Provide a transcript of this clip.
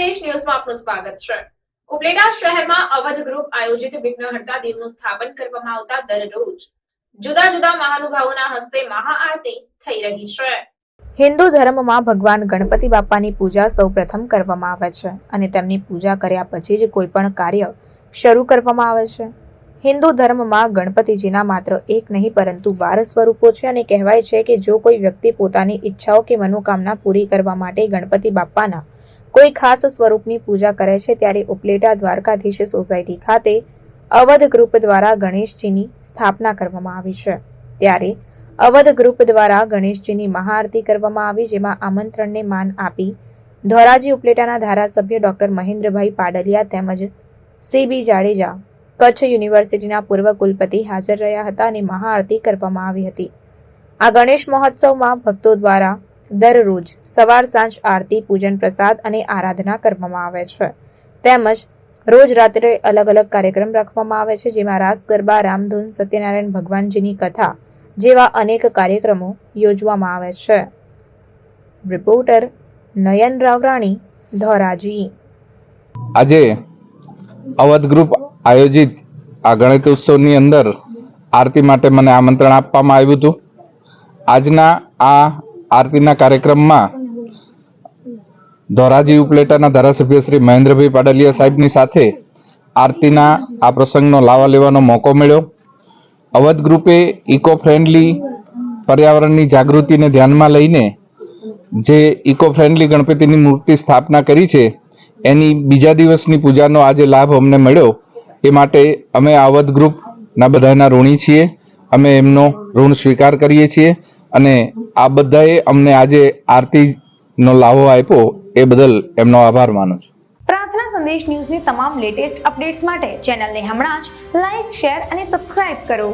સંદેશ ન્યૂઝમાં આપનું સ્વાગત છે. ઉપલેટા શહેરમાં અવધ ગ્રુપ આયોજિત વિઘ્નહર્તા દેવનું સ્થાપન કરવામાં આવતા દરરોજ જુદા જુદા મહાનુભાવોના હસ્તે મહાઆરતી થઈ રહી છે. હિન્દુ ધર્મમાં ભગવાન ગણપતિ બાપાની પૂજા સૌપ્રથમ કરવામાં આવે છે અને તેમની પૂજા કર્યા પછી જ કોઈ પણ કાર્ય શરૂ કરવામાં આવે છે. હિન્દુ ધર્મમાં ગણપતિજીના માત્ર એક નહીં, પરંતુ બાર સ્વરૂપો છે અને કહેવાય છે કે જો કોઈ વ્યક્તિ પોતાની ઈચ્છાઓ કે મનોકામના પૂરી કરવા માટે ગણપતિ બાપાના કોઈ ખાસ સ્વરૂપની પૂજા કરે છે ત્યારે ઉપલેટા દ્વારકાધીશ સોસાયટી ખાતે અવધ ગ્રુપ દ્વારા ગણેશજીની સ્થાપના કરવામાં આવી છે. ત્યારે અવધ ગ્રુપ દ્વારા ગણેશજીની મહાઆરતી કરવામાં આવી, જેમાં આમંત્રણને માન આપી ધોરાજી ઉપલેટાના ધારાસભ્ય ડોક્ટર મહેન્દ્રભાઈ પાડલિયા તેમજ સીબી જાડેજા કચ્છ યુનિવર્સિટીના પૂર્વ કુલપતિ હાજર રહ્યા હતા અને મહાઆરતી કરવામાં આવી હતી. આ ગણેશ મહોત્સવમાં ભક્તો દ્વારા દરરોજ સવાર સાંજ આરતી, પૂજન પ્રસાદ અને આરાધના કરવામાં આવે છે. તેમજ રોજ રાત્રે અલગ અલગ કાર્યક્રમ રાખવામાં આવે છે, જેમાં રાસ, ગરબા, રામધૂન, સત્યનારાયણ ભગવાનજીની કથા જેવા અનેક કાર્યક્રમો યોજવામાં આવે છે. રિપોર્ટર નયન રાવરાણી, ધોરાજી. આજે અવધ ગ્રુપ આયોજિત આ ગણેશ ઉત્સવની અંદર આરતી માટે મને આમંત્રણ આપવામાં આવ્યું હતું. આજના આ આરતીના કાર્યક્રમમાં ધોરાજી ઉપલેટાના ધારાસભ્ય શ્રી મહેન્દ્રભાઈ પાડલિયા સાહેબની સાથે આરતીના આ પ્રસંગનો લાવા લેવાનો મોકો મળ્યો. અવધ ગ્રુપે ઇકો ફ્રેન્ડલી પર્યાવરણની જાગૃતિને ધ્યાનમાં લઈને જે ઇકો ફ્રેન્ડલી ગણપતિની મૂર્તિ સ્થાપના કરી છે, એની બીજા દિવસની પૂજાનો આજે લાભ અમને મળ્યો. એ માટે અમે અવધ ગ્રુપના બધાના ઋણી છીએ. અમે એમનો ઋણ સ્વીકાર કરીએ છીએ. અને આ બધાએ અમને આજે આરતીનો લાભો આપ્યો, એ બદલ એમનો આભાર માનું છું. પ્રાર્થના સંદેશ ન્યૂઝની તમામ લેટેસ્ટ અપડેટ્સ માટે ચેનલને હમણાં જ લાઈક, શેર અને સબસ્ક્રાઇબ કરો.